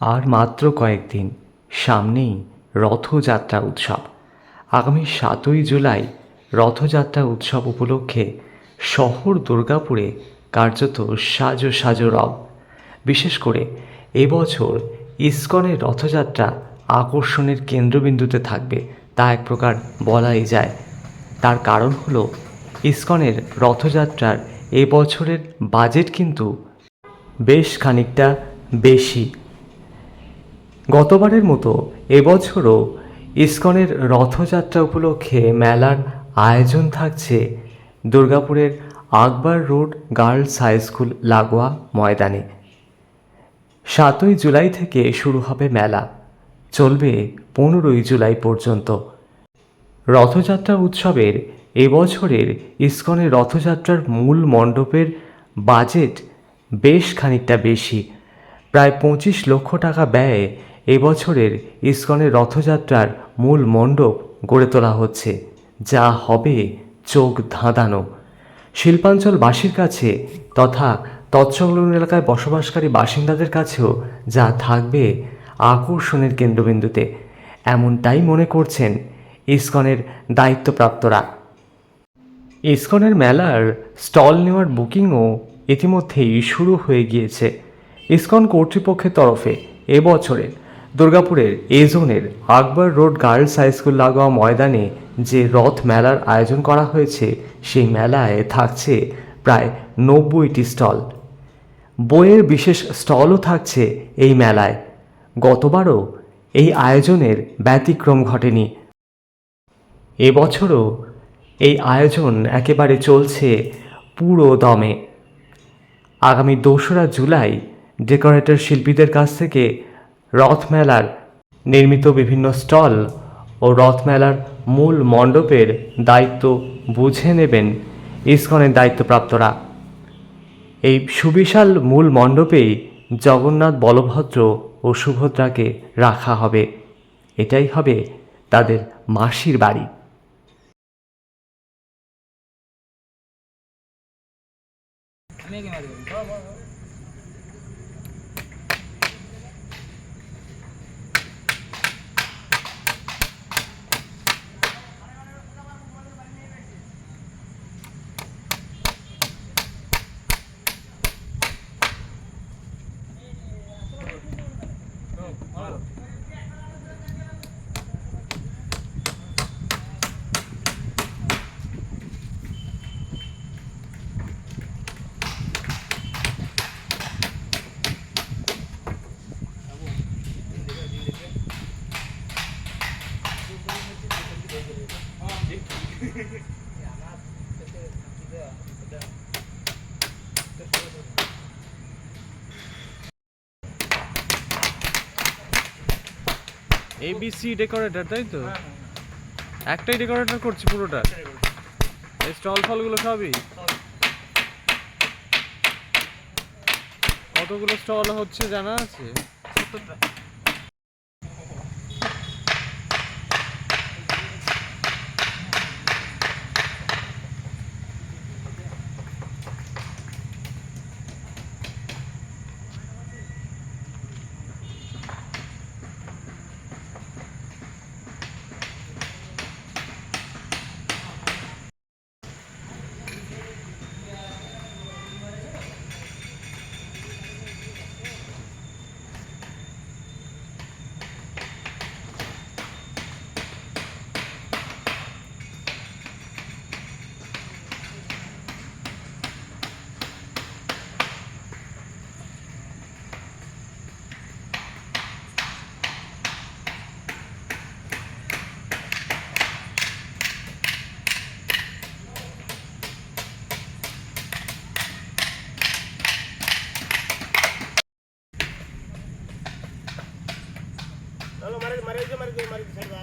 আর মাত্র কয়েকদিন, সামনেই রথযাত্রা উৎসব। আগামী সাতই জুলাই রথযাত্রা উৎসব উপলক্ষে শহর দুর্গাপুরে কার্যত সাজো সাজো রব। বিশেষ করে এবছর ইস্কনের রথযাত্রা আকর্ষণের কেন্দ্রবিন্দুতে থাকবে, তা এক প্রকার বলাই যায়। তার কারণ হলো, ইস্কনের রথযাত্রার এবছরের বাজেট কিন্তু বেশ খানিকটা বেশি। গতবারের মতো এবছরও ইস্কনের রথযাত্রা উপলক্ষে মেলার আয়োজন থাকছে দুর্গাপুরের Akbar road girls high school লাগোয়া ময়দানে। সাতই জুলাই থেকে শুরু হবে মেলা। চলবে পনেরোই জুলাই পর্যন্ত। রথযাত্রা উৎসবের এবছরের ইস্কনের রথযাত্রার মূল মণ্ডপের বাজেট বেশ খানিকটা বেশি। প্রায় পঁচিশ লক্ষ টাকা ব্যয়ে এবছরের ইস্কনের রথযাত্রার মূল মণ্ডপ গড়ে তোলা হচ্ছে, যা হবে চোখ ধাঁধানো। শিল্পাঞ্চলবাসীর কাছে তথা তৎসংলগ্ন এলাকায় বসবাসকারী বাসিন্দাদের কাছেও যা থাকবে আকর্ষণের কেন্দ্রবিন্দুতে, এমনটাই মনে করছেন ইস্কনের দায়িত্বপ্রাপ্তরা। ইস্কনের মেলার স্টল নেওয়ার বুকিংও ইতিমধ্যেই শুরু হয়ে গিয়েছে। ইস্কন কর্তৃপক্ষের তরফে এবছরে দুর্গাপুরের এ জোনের Akbar road girls high school লাগোয়া ময়দানে যে রথ মেলার আয়োজন করা হয়েছে, সেই মেলায় থাকছে প্রায় নব্বইটি স্টল। বইয়ের বিশেষ স্টলও থাকছে এই মেলায়। গতবারও এই আয়োজনের ব্যতিক্রম ঘটেনি। এবছরও এই আয়োজন একেবারে চলছে পুরো দমে। আগামী দোসরা জুলাই ডেকোরেটর শিল্পীদের কাছ থেকে রথমেলার নির্মিত বিভিন্ন স্টল ও রথমেলার মূল মণ্ডপের দায়িত্ব বুঝে নেবেন ইস্কনের দায়িত্বপ্রাপ্তরা। এই সুবিশাল মূল মণ্ডপেই জগন্নাথ বলভদ্র ও সুভদ্রাকে রাখা হবে। এটাই হবে তাদের মাসির বাড়ি। এবিসি ডেকোরেটর তাই তো? একটাই ডেকোরেটর করছি পুরোটা? এই স্টল ফলগুলো সবই? কতগুলো স্টল হচ্ছে জানা আছে? ಮರಿ ಮರಿ ಮರಿ ಮರಿ ಸೈಡ್